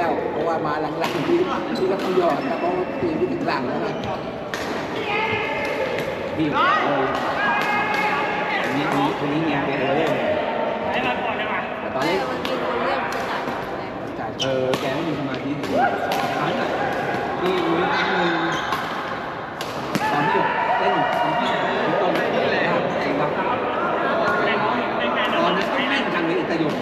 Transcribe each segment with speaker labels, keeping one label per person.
Speaker 1: แล้
Speaker 2: ว
Speaker 1: เพราะว่า
Speaker 2: มาหลังๆที่ที่ก็ต้องหยอดแต่เพราะว่าตีไม่ถึงหลังแล้วนะ
Speaker 1: พี่เลยนี้นี้ทีนี้แงไปเลย
Speaker 2: แต่ตอนนี้
Speaker 3: มันมีคนเรียกจะจ่ายอะไร
Speaker 2: จ่าย
Speaker 1: เออแกไม่มีสมาธิถึงครั้งอะนี่มีครั้งหนึ่งตอนที่เล่นตอนที่ตอนนั้นเลยครับไอ้วักตอนนั้นก็แม่นจังเลยอิตาโยง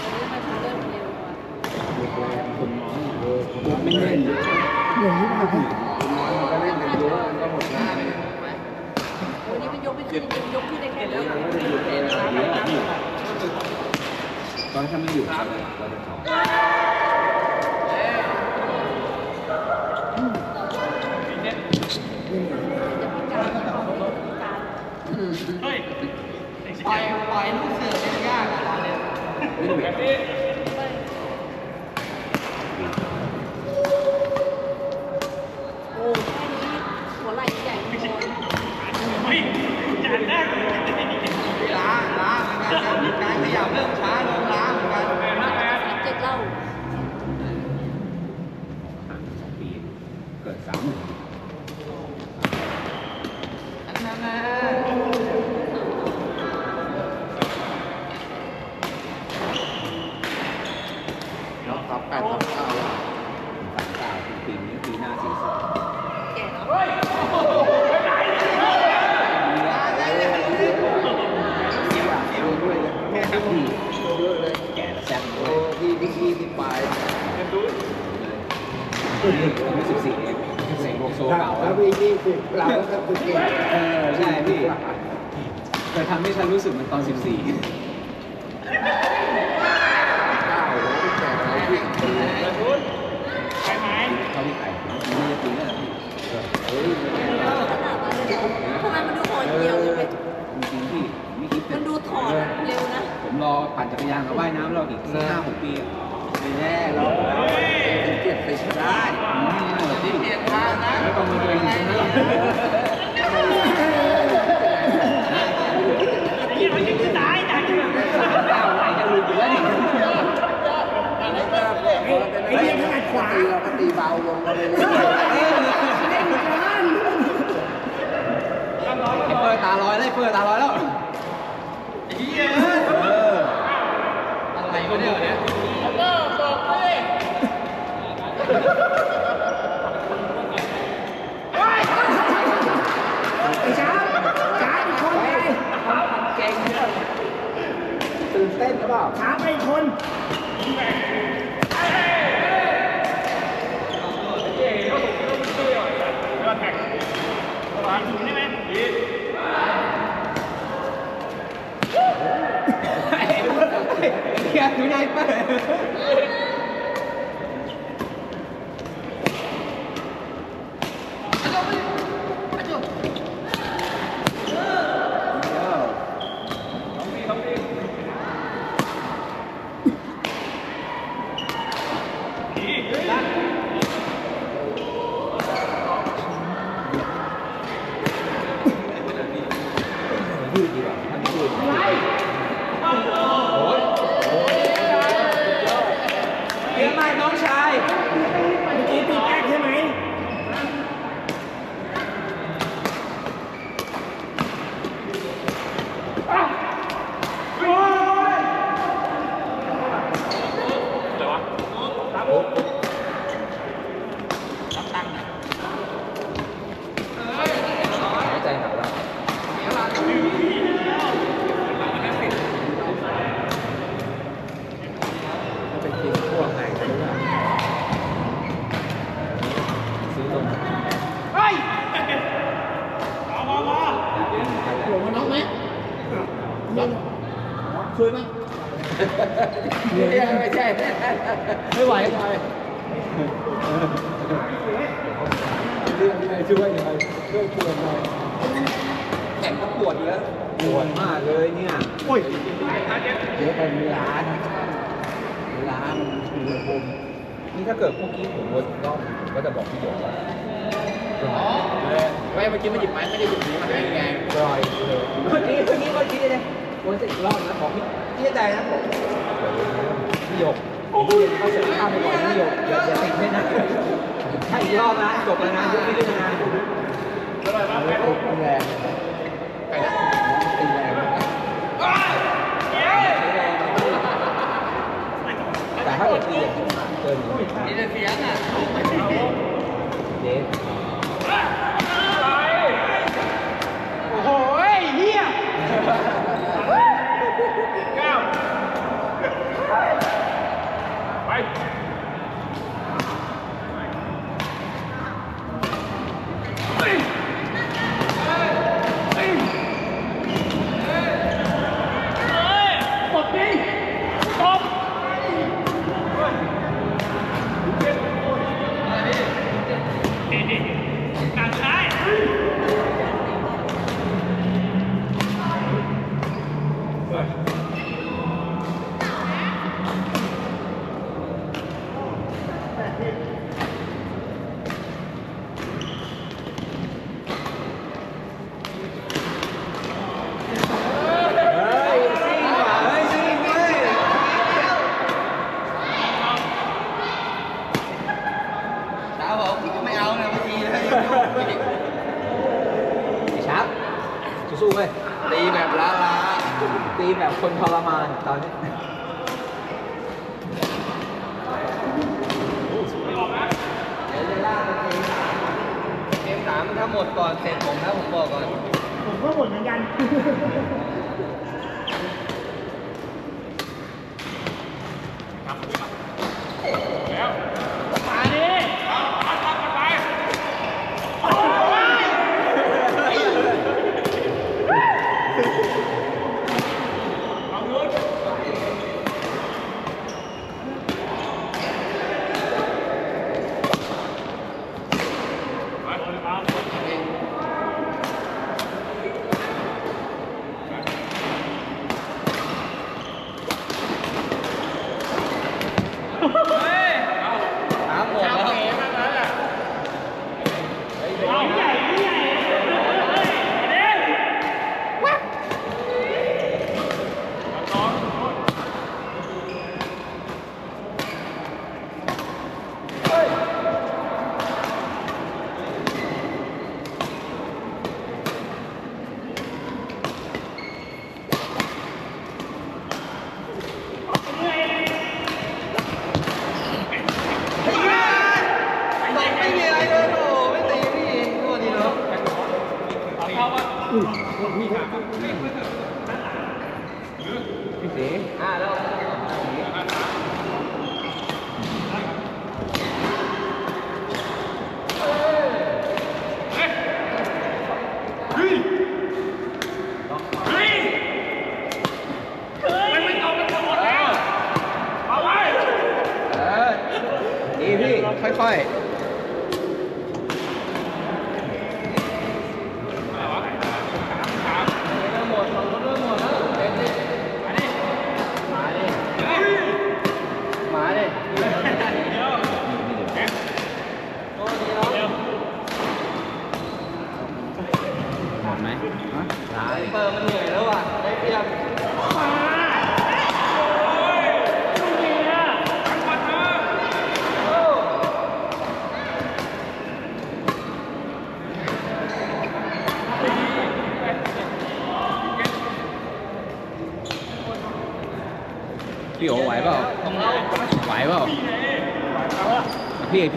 Speaker 3: วันนี้มันเริ่มเร็วอะ
Speaker 1: คนน้อยเออคนไม่เล่น
Speaker 2: น้อยมันก็เล่นกันเยอะมันก็หมดงาน
Speaker 3: วันนี้มัน ยกไม่ขึ้นจริงๆยกขึ้นได้แค่นี้
Speaker 2: ไม่ได้หยุดเอนะ
Speaker 1: เยอะพี่ตอนไม่อยู่เราจะถอน
Speaker 3: จะพิการจะพิการ
Speaker 4: ปล่อยปล่อยลูกเสือเล่นยากอะตอนเนี้ย
Speaker 1: เล่นเวท
Speaker 3: โอ้แค่นี้หัวไหล่ใหญ่พอ
Speaker 4: ล้าล้าเหมือนกันนะการขยับเริ่มช้าลงล้าเหมือนกัน
Speaker 3: เจ็ดเล่า
Speaker 1: ห่างสองปีเกิดสามหมื่น
Speaker 4: อันนั้นนะ
Speaker 2: เนาะครับแปดทับ เก้า
Speaker 1: สามเก้าปีนี้ปีหน้าสี่สิบ
Speaker 3: แก่แล้ว
Speaker 2: ดูด้วยเลย
Speaker 1: แค่ครับพี่แก่แล้วแซ่บด้วย
Speaker 2: พี่พี่พี่พี่ปลาย
Speaker 1: อายุสิบสี่เองเสกโลโซเก่า
Speaker 2: แล้
Speaker 1: ว
Speaker 2: พี่ยี่สิบเราก็จะเก่ง
Speaker 1: เออใช่พี่เคยทำให้ฉันรู้สึกเหมือนตอนสิบสี่
Speaker 2: เก้าแล้วก็แก่แล้วพี่
Speaker 1: เขาที่ไก่ไม่ได้ปีแล้วพี่
Speaker 2: เฮ้ย
Speaker 3: ขนาดนั้นเลย ทำไมมันดูห่อเหี่ยวเลย
Speaker 1: จริงๆพี่ไม่คิด
Speaker 3: มันดูถอดเร็วนะ
Speaker 1: ผมรอปั่นจักรยานกับว่ายน้ำเราอีกสักห้าหกปี
Speaker 2: ไม่แน่เราเป็นเจ็ดไปได้
Speaker 1: อืมพี่
Speaker 4: เปลี่ยนทางนะ
Speaker 1: แล้วก็มาตัวเองชนะเเม่อกี้มั
Speaker 2: หยิบไม้ไม่ได้หยิบนี้มาให้ไง
Speaker 1: รอยเลยเมื่อกี้เมื่อกี้ก็คิดเลยโอ้ยจะอีกรอบนะของพี่พี่ใจนะผมพี่หยกผมเรียนเขาเสร็จข้ามไปก่อนพี่หยกอย่าอย่าติดให้นะถ้าอีกรอบนะจบแล้วนะยุคนี้ด้วยนะ
Speaker 2: ตีแรงไปนะตีแรง
Speaker 1: แต่ถ้าเกิด
Speaker 5: ตีเกิน
Speaker 1: นี่
Speaker 5: จะ
Speaker 6: เสี
Speaker 5: ยงอะเด็
Speaker 1: ด
Speaker 4: right?
Speaker 1: จั
Speaker 4: บแล้วมา
Speaker 1: ดิ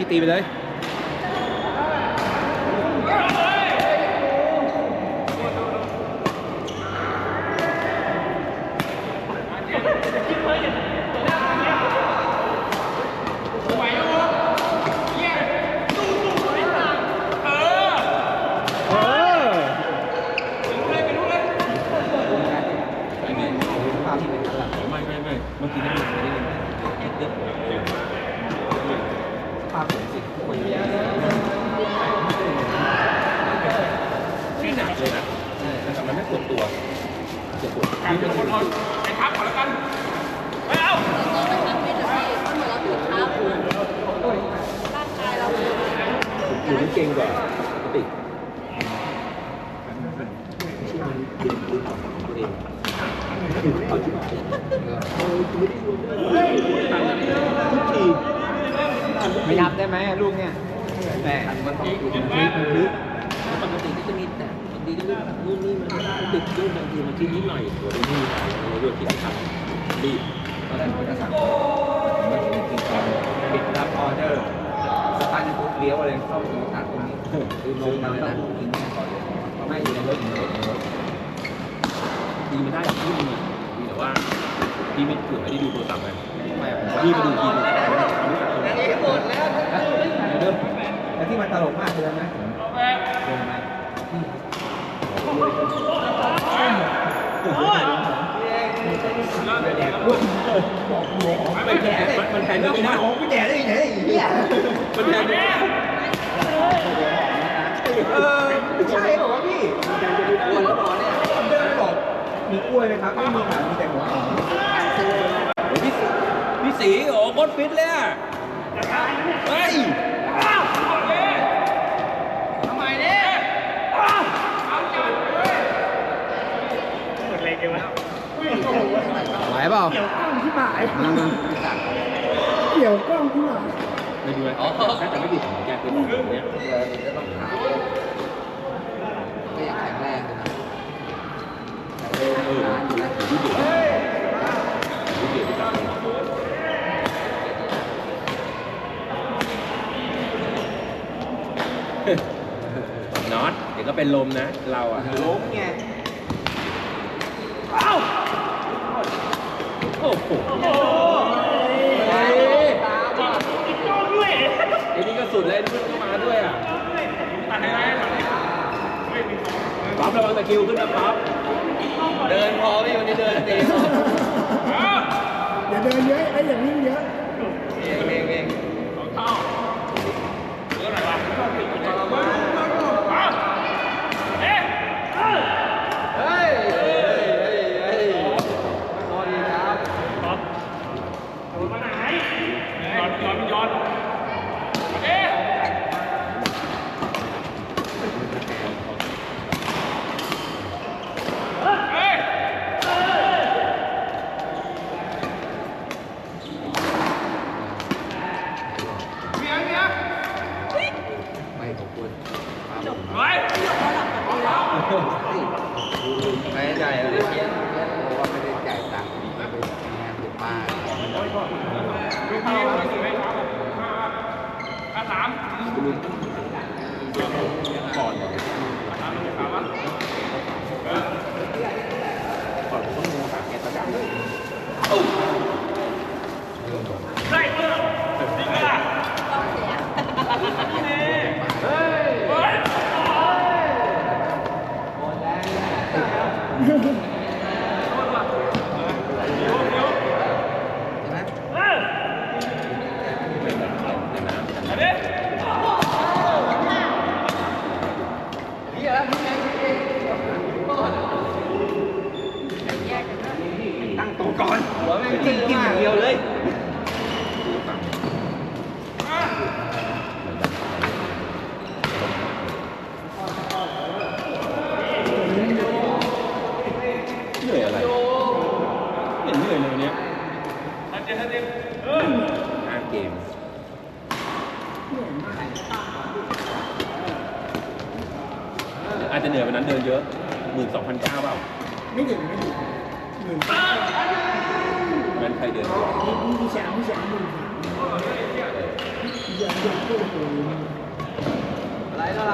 Speaker 1: actividad. ตอน
Speaker 2: แร
Speaker 4: ก
Speaker 1: ผมจะสั่งมาถึงกินก่อนปิดรับออเดอร์สตาร์ทปุ๊บเลี้ยวเลยเข้าตรงตัดตรงนี้คือลงมาแล้วกินแน่ก่อนเลยไม่อยู่ในรถอยู่ในรถ
Speaker 4: ดีไม่ได้ที่มีแต่ว่าพี่ไม่เผื่อไม่ได้ดูโทรศัพท์ไง
Speaker 1: ไม่ผม
Speaker 4: พี่ไปดูทีนึง
Speaker 1: หมดแล้วที่มันตลกมากคืออะไรไหม เดินมาแดกปุ๊บไม่แดก
Speaker 4: มันแทนไม่ได้
Speaker 1: ไม่แดกได้ยังไงเนี่ย
Speaker 4: มันแทนไม่ได้
Speaker 1: เออใช่เหรอวะพี่
Speaker 2: อ้วนแล้วหมอเนี่ย
Speaker 1: เดินบอกมีกล้วยไหมครับไม่มีค่ะมีแต่หัวหอม
Speaker 4: พี่พี่สีโอ้โคตรฟิตเลยอะเฮ้ย
Speaker 1: ไหวเปล่า
Speaker 4: ไม่ดูเลยอ๋อถ้าจะไม่ผิดผมแกคือบอกแบบเนี้ย
Speaker 2: เออมันจะต้องขาวก็ยังแข็งแรงอยู่นะแต่เดินนานอยู่นะ
Speaker 4: วิดีโอวิดีโอที่จับน็อตเดี๋ยวก็เป็นลมนะ เราอะ
Speaker 1: ล้มไง
Speaker 4: โอ้โหไอ้นี่ก็สุดเลยนี่ก็มาด้วยอะป๊อประวังตะคริวขึ้นนะป๊อป
Speaker 1: เดินพอพี่วันนี้เดินเต็ม
Speaker 7: อย่าเดินเยอะไอ้อย่างนี้เยอะ
Speaker 1: เองเองเองเฮ้ยเฮ้ยเฮ้ยเฮ้ยสวัสดีครับ
Speaker 2: ไม่ของคุณจบ
Speaker 1: ไม่ใจอะไร
Speaker 2: เพราะว่าไม่ได้จ่ายตังค์ไปงานถึงบ้าน
Speaker 4: ก่อนก่อนผมต้องงูหาแกตะการ
Speaker 2: ใช่ไหม
Speaker 1: ตั้งตัวก่อนหัวแม่งจิ้มจิ้มอย่างเดียวเลย
Speaker 4: เหนื่อยอะไรเห็นเหนื่อยเลยวันเนี้ย ห้าเกมอาจจะเหนื่อยวันนั้นเดินเยอะหมื่นสองพันเก้าเปล่า
Speaker 7: ไม่ถึงไม่ถึงหมื่น
Speaker 4: งั้นใครเดินก่อน
Speaker 7: มีมีแสนมีแสนหมื่นอย่าอย่าพูดโอ้โห
Speaker 1: อะไรอะไร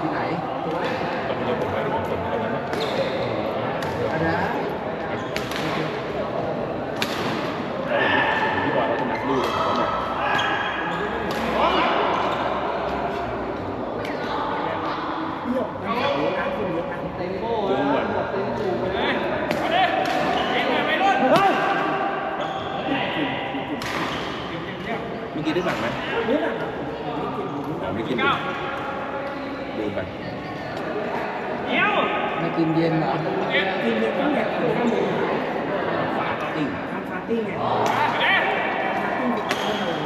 Speaker 2: ที่ไหน
Speaker 4: ตอนนี้ผมไปของคนเท่านั้นนะ
Speaker 2: อันนะ
Speaker 4: พี่บอยเขาจะนัดลูกเขาเนี่ย เมื่อกี้ได้สั่งไหม
Speaker 7: นี่แหละครับ
Speaker 4: อ๋อไม่กินลืมไป
Speaker 2: ไม่กินเย็นเหรอ
Speaker 7: กินเนี่ยตั้งแต่ห้าโมง
Speaker 4: ฟาสติ้ง
Speaker 7: ทำฟาสติ้งไงฟาสติ้งติดห้าโมง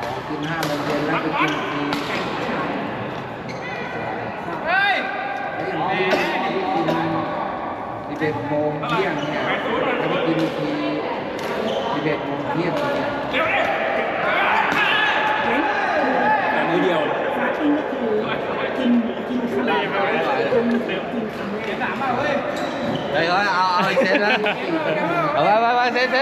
Speaker 2: อ๋อกินห้าโมงเย็นแล้วไปกินทีแล้วอย่างที่กินสิบเอ็ดโมงเที่ยงเนี่ยแล้วไปกินทีสิบเอ็ดโมงเที่ยงเนี่ย
Speaker 4: แต่มื้อเดียว
Speaker 7: ฟาสติ้งก็คือกินกินคำแรกจนกินคำแรก
Speaker 1: เฮ้ยเอาเอาเอาอีกเซตนะเอาไปไปไปเซตเ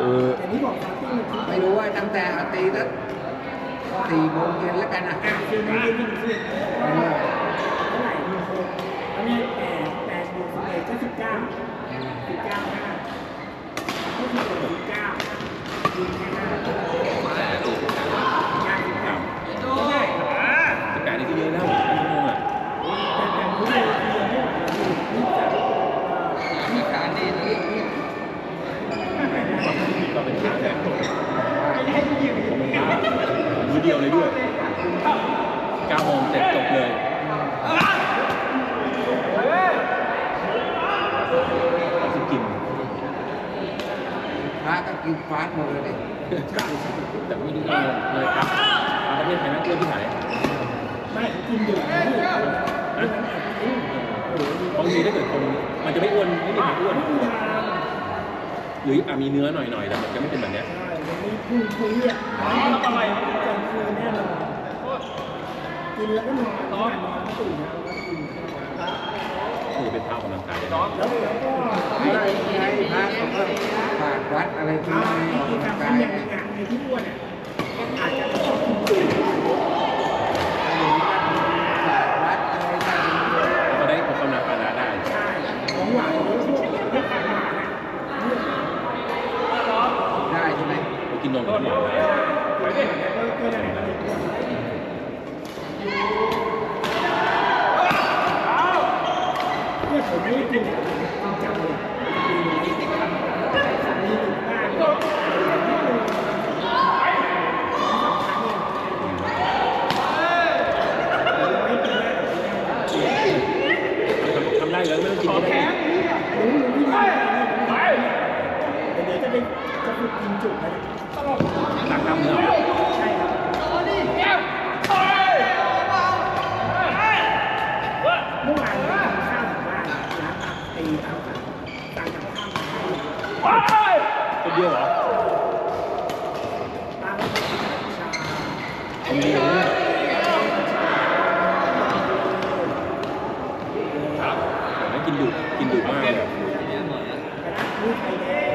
Speaker 1: ซตไปจบจบ
Speaker 4: แกแกมื้อเดียวจัดหนักเลยนี่ไงไปกินสิบเอ็ดโมงแล้วก็สิบเอ็ดโมง
Speaker 2: เขามีผลไม้นะแต่ก็เย็นนี่ก็ไม่กินนะเย็นไม่กินนะเย็นไม่กินแล้ว
Speaker 4: เออ
Speaker 7: แต่นี่บอกฟาสติ้งคือ
Speaker 2: ไม่รู้ว่าตั้งแต่เอาตีสักสี่โมงเย็นแล้วกันนะ
Speaker 7: อะคือน้ำเย็นที่มันคือ
Speaker 2: เออ
Speaker 7: เท่าไหร่มีโคอันนี้แปดแปดบวกสิบเอ็ดก็สิบเก้าสิบเก้าห้าก็คือสิบเก้ายิงแค่ห้าห้าสิบเก้าก็ได้
Speaker 4: สิบแปดนี่ก็เยอะแล้วชั่วโมงอะ
Speaker 7: แต่แต่รู้เลยคือยังไม่ไหวนี่จะ
Speaker 2: มีการดีนะ
Speaker 4: ก็เป็นขาแต่ผมว่ามื้อเดียวเลยด้วยเก้าโมงเสร็จจบเลย สิกิน
Speaker 2: พระ ก็กินฟาสต์หมดเลยดิ
Speaker 4: แต่ไม่รู้เลยเลยครับเอาประเทศไทยนั่งเที่ยวที่ไหน
Speaker 7: ไม่กินอยู่นี่
Speaker 4: นะบางทีถ้าเกิดคนมันจะไม่อ้วนไม่มีใครอ้วน
Speaker 7: ไม่มีทาง
Speaker 4: หรืออะมีเนื้อหน่อยๆแต่มันจะไม่เป็นแบบเนี้ย
Speaker 7: ใช่มันมีพุงพุงเนี่ยอะไรกลางคืนแน่นอนกินแล้วก็นอนนอนนอนตื่นแล้วก็กิน
Speaker 4: คือเป็นท่ากำลังกายได้นะ
Speaker 7: แล้วแล้วก็
Speaker 2: อะไรไงพระเขาก็ฝาก วัดอะไรพวก
Speaker 7: อ่า
Speaker 2: นี้ออก
Speaker 7: กิน
Speaker 2: กำลัง
Speaker 7: ทำ
Speaker 2: กาย
Speaker 7: อย่างงานในที่อ้วนอะอาจจะต้องกินตื่น
Speaker 2: ฝากวัดอะไรได้
Speaker 4: ก็ได้ออกกำลังกายได้
Speaker 7: ใช่ของหวานของพวกพวกอาหารอะ
Speaker 2: ได้ใช่ไหม
Speaker 4: ไปกินนมกับหวานได้
Speaker 7: ก็ได้ก็ได้ก็ได้เนี่ยผมไม่ได้กินจังเลยมีถึงบ้านเนี่ย
Speaker 4: ทำได้เลยไม่ต้องกินก็ได้
Speaker 7: รู้รู้ที่ทำเดี๋ยวจะไปจะฝึกกินจุกนะ
Speaker 4: ตักน้ำเนื้อ
Speaker 7: ใช่ครับเมื่อวานไปกินข้าวถึงบ้านร้านตักตีเอาตักกับข้าวมาให้
Speaker 4: คนเดียวเหรอคนเดียวเนี่ยแต่ไม่กินดุกินดุมากเลย
Speaker 7: แต่ถ้ามีไข่แดง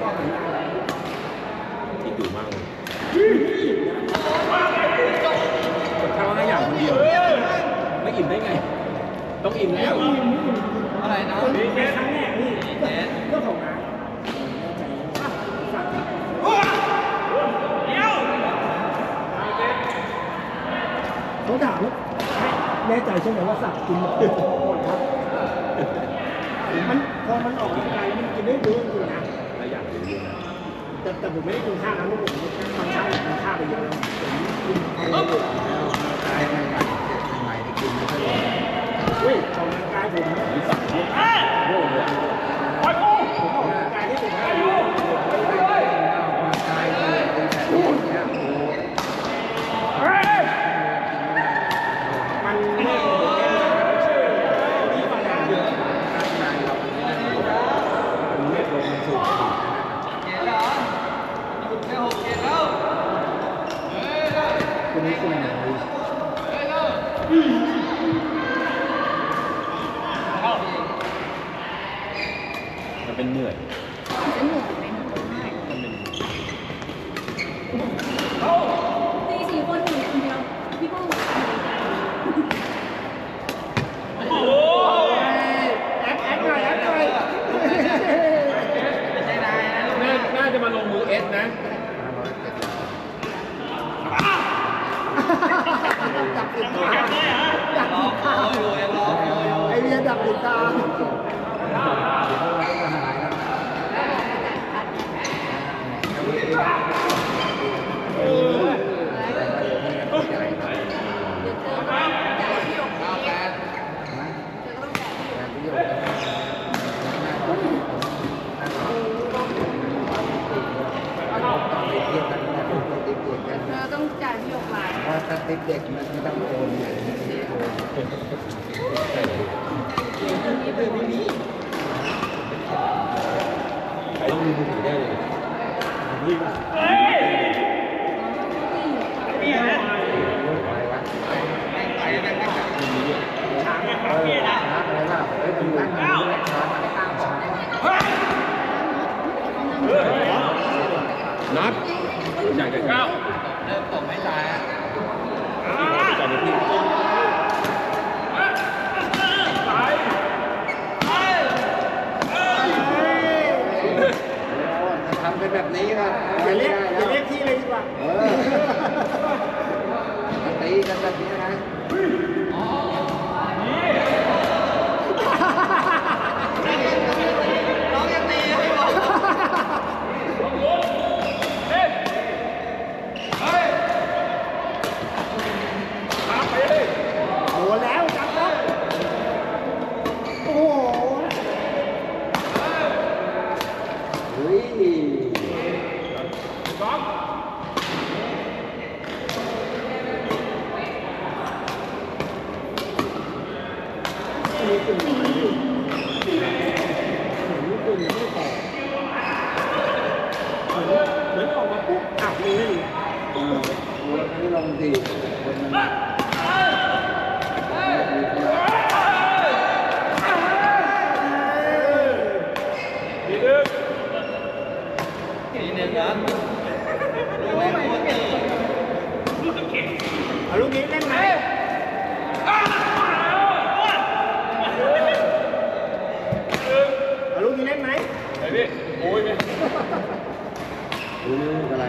Speaker 7: ก็เหมือนกัน
Speaker 4: กินดุมากเลยข้าวห้าอย่างคนเดียว ไม่อิ่มได้ไง ต้องอิ่มแล้ว
Speaker 2: อะไรนะ
Speaker 7: คนนี้ครั้งแรกนี่เรื่องของร้านฝากเขาถามว่า แน่ใจใช่ไหมว่าสัตว์กินหมดครับมันพอมันออกกำลังกายมันกินได้เยอะอยู่นะ
Speaker 4: แล้วอย่างอื่นด้วยนะ
Speaker 7: แต่แต่ผมไม่ได้กินข้าวนะเพราะผมข้าวกินข้าวไปเยอะผมกินเอาเนั
Speaker 2: ด
Speaker 7: อยา
Speaker 2: ก
Speaker 3: จะก้า
Speaker 7: ว
Speaker 3: เริ่
Speaker 2: มต
Speaker 4: กไม่ตายอะจับเลยพี่
Speaker 2: ถ้าทำเป็นแบบนี้ก็
Speaker 7: อย่าเรียก
Speaker 2: ไม่
Speaker 7: อย่า
Speaker 2: ได้
Speaker 7: เรียกพี่เลยดีกว่า
Speaker 2: เออถ้าตีกันแบบนี้นะ
Speaker 7: โอ้แล้วจับแล้วโอ้โห
Speaker 2: เฮ้ย
Speaker 7: มีตุ่มเหมือนตุ่มเหมือนตุ่มไม่แตกเหมือนเหมือนออกมาปุ๊บอับเลย
Speaker 2: เออวันนี้ลงทีคนมัน
Speaker 1: 啊
Speaker 7: เอาลูกนี้เล่นไหมเอาลูกนี้เล่นไหม
Speaker 4: ไอ้พี่โอ้ยไหม
Speaker 2: รู้อะไร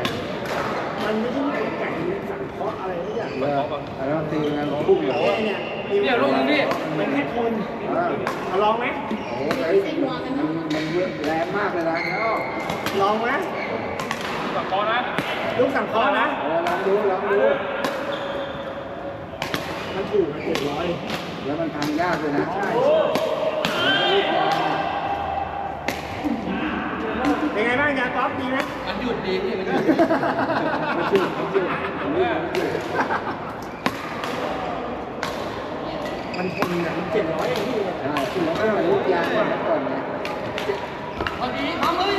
Speaker 7: มันไม่ใช่มีกลไก่มีสัง เคราะอะไรทุกอย่าง
Speaker 2: เออแล้วตีกันพุ่งเหรอ
Speaker 7: เนี่ยเนี่ยลูกนี้มันแค่ทน
Speaker 2: เออ
Speaker 7: เอาลองไหม
Speaker 2: โอ้ยมันมันแรงมากเลยนะเนาะ
Speaker 7: ลองไหม
Speaker 4: สับคอนะ
Speaker 7: ลูกสังคราะห์นะ
Speaker 2: ลองดูลองดู
Speaker 7: มันถูกเจ็ดร้อย
Speaker 2: แล้วมันทำยากเลยนะ
Speaker 7: ใช่ เป็นไงบ้างยากอล์ฟดีไหม
Speaker 1: มันหยุดดีพี่มันหยุด
Speaker 2: ไม่ชื่อไม่ชื่อไม่ชื่อไม่ชื่อ
Speaker 7: มันทนเนี่ยมันเจ็ดร้อยเองพี่
Speaker 2: ใช่แล้วก็รู้ยากกว่าเมื่อก่อนไง
Speaker 1: พอดีทำเลย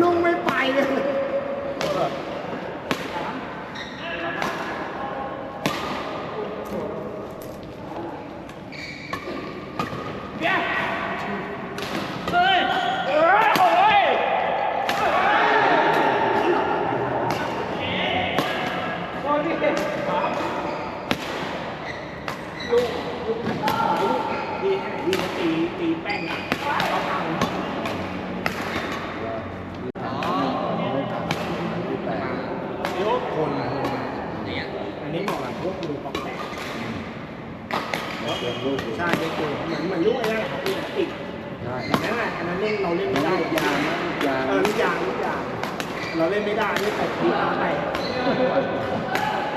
Speaker 7: ลุงไม่ไปเลย ดีแค่ไหนดีนะตีตีแป้งอะเขาพัง
Speaker 1: คนอย่างเงี้ย
Speaker 7: อันนี้เหมาะกับพวกมือปอกแตก
Speaker 2: เรื่องลูก
Speaker 7: ใช่ไม่เกินเหมือนเหมือนลูกอะไรนะครับพี่ติด
Speaker 2: ใช่
Speaker 7: อย่างนั้นแหละอันนั้นเล่นเราเล่น
Speaker 2: ไม่
Speaker 7: ไม่
Speaker 2: ได้
Speaker 7: ได้
Speaker 2: ยานะยา
Speaker 7: เออลูกยางลูกยางเราเล่นไม่ได้นี่แต่ตีขาแตก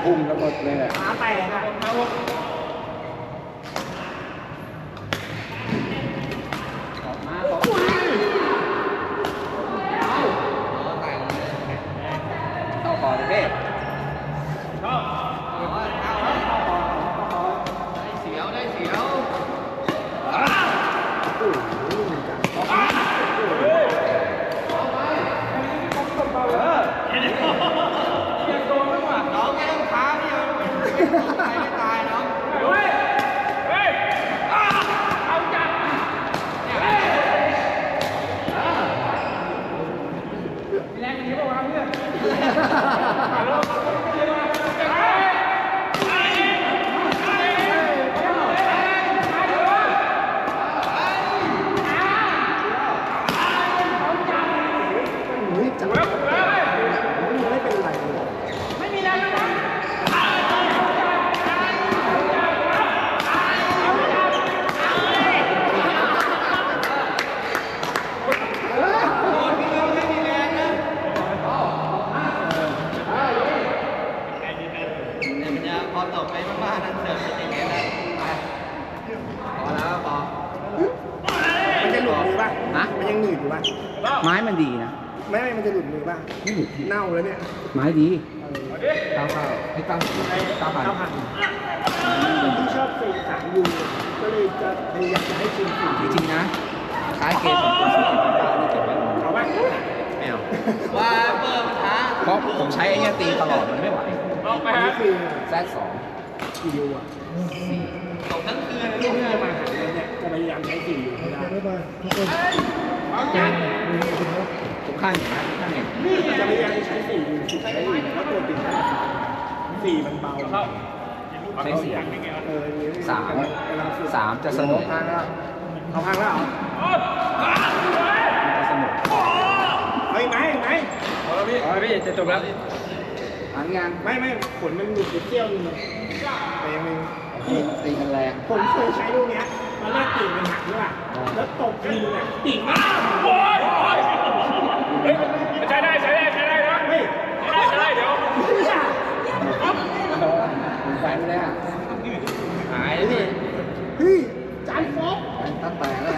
Speaker 2: พุ่งระเบิดเลย ค่ะ
Speaker 1: 怎么？ ไม้ดี
Speaker 7: เออ
Speaker 1: เก้าเก้าไอ้เก้าเก้าพัน
Speaker 7: เก้าพันที่ชอบสี่สามยูก็เลยจะพยายามจะให้ชิมสี่
Speaker 1: จริงๆนะท้ายเกมผมควรซื้อไอ้เก้านี่เก็บไว้ก่อน
Speaker 7: เอาไว้
Speaker 1: ไม่เอาว่าเบอร์มันท้าเพราะผมใช้ไอ้เนี่ยตีตลอดมันไม่ไหว
Speaker 7: อันนี้คือ
Speaker 1: แซดสอง
Speaker 7: กี่ยูอะ
Speaker 1: สี่
Speaker 7: ที่พี่จะมาหาเนี่ยเนี่ยจะพยายามใช้สี่ยูให้ได้
Speaker 1: ผมข้างอย่างนั้นข้างอย่าง
Speaker 7: จะพยายามใช้สี่ใช้สี่แล้วตัวติดสี่มันเบา
Speaker 1: ใช้เสียงสามสามจะเสมอ
Speaker 7: พังแล้วเอาพังแล้ว
Speaker 1: จะเสมอ
Speaker 7: เฮ้ยไหมไหม
Speaker 1: พี่จะจบแล้ว
Speaker 2: อันงาน
Speaker 7: ไม่ไม่ขนมันหลุดไปเที่ยวนึงแต่ยังไม่
Speaker 2: ตีตีกันแรง
Speaker 7: ผมเคยใช้ลูกเนี้ย ตอนแรกตีมันหักใช่ป่ะแล้วตกทีเนี่ยตีมากโอ้ยโอ
Speaker 2: ้ยเฮ้ยใช้ได้ใช้ได้ใช้ได้นะ
Speaker 7: เฮ้ยใช้ได้ใช้ได้เดี๋ยว
Speaker 2: แฟนเลยอะ
Speaker 5: หายเลย
Speaker 7: พี่จานฟอก
Speaker 2: ตั้งแต่แล้ว